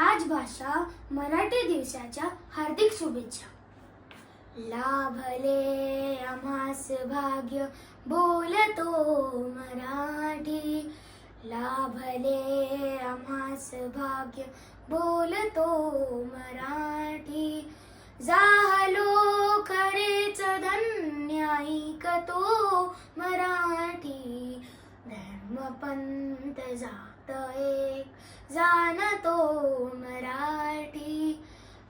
राजभाषा मराठी दिवसाच्या हार्दिक शुभेच्छा. लाभले आम्हास भाग्य बोलतो मराठी. लाभले आम्हास भाग्य बोलतो मराठी. झालो खरेच धन्य ऐकतो. पंत जात एक जाणतो मराठी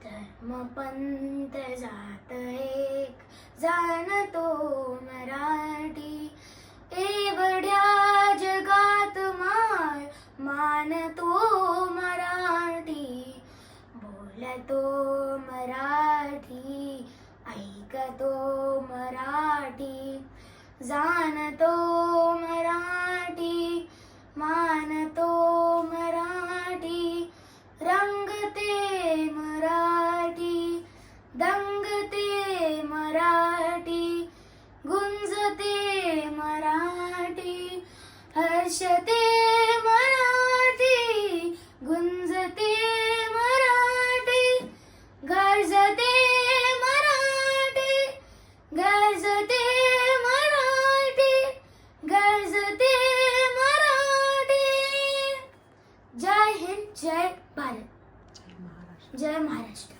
धर्मपंत जात एक जाणतो मराठी एवढ्या जगात माय मानतो मराठी बोलतो मराठी ऐकतो मराठी जाणतो मराठी गुंजते मराठी हर्षते मराठी गुंजते मराठी गरजते मराठी गरजते मराठी गरजते मराठी. जय हिंद जय भारत. जय महाराष्ट्र.